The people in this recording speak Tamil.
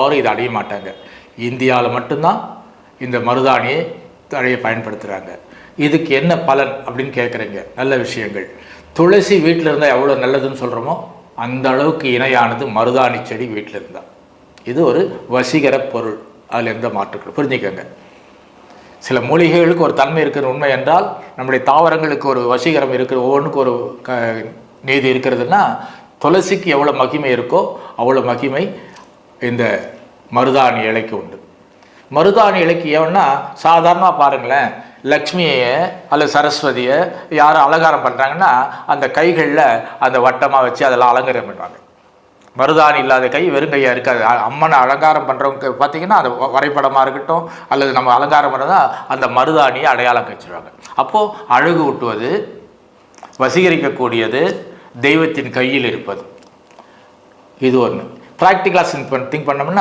யாரும் இதை அடைய மாட்டாங்க. இந்தியாவில் மட்டும்தான் இந்த மருதாணியை தழையை பயன்படுத்துகிறாங்க இதுக்கு என்ன பலன் அப்படின்னு கேட்குறீங்க நல்ல விஷயங்கள். துளசி வீட்டில் இருந்தால் எவ்வளோ நல்லதுன்னு சொல்கிறோமோ அந்த அளவுக்கு இணையானது மருதாணி செடி வீட்டில் இருந்தால் இது ஒரு வசீகர பொருள். அதில் எந்த மாற்றுக்கள் புரிஞ்சுக்கோங்க. சில மூலிகைகளுக்கு ஒரு தன்மை இருக்கிற உண்மை என்றால் நம்முடைய தாவரங்களுக்கு ஒரு வசீகரம் இருக்கிற ஒவ்வொன்றுக்கு ஒரு க நீதி இருக்கிறதுனா துளசிக்கு எவ்வளோ மகிமை இருக்கோ அவ்வளோ மகிமை இந்த மருதாணி இலைக்கு உண்டு. மருதாணி இலைக்கு சாதாரணமாக பாருங்களேன் லக்ஷ்மியை அல்லது சரஸ்வதியை யாரும் அலங்காரம் பண்ணுறாங்கன்னா அந்த கைகளில் அந்த வட்டமாக வச்சு அதெல்லாம் அலங்காரம் பண்ணுவாங்க. மருதாணி இல்லாத கை வெறும் கையாக இருக்காது. அம்மனை அலங்காரம் பண்ணுறவங்க பார்த்தீங்கன்னா அந்த வரைபடமாக இருக்கட்டும் அல்லது நம்ம அலங்காரம் பண்ணுறதா அந்த மருதாணியை அடையாளம் வச்சுருவாங்க அப்போது அழகு ஊட்டுவது வசீகரிக்கக்கூடியது தெய்வத்தின் கையில் இருப்பது. இது ஒன்று ப்ராக்டிக்கலாக திங்க் பண் திங்க் பண்ணோம்னா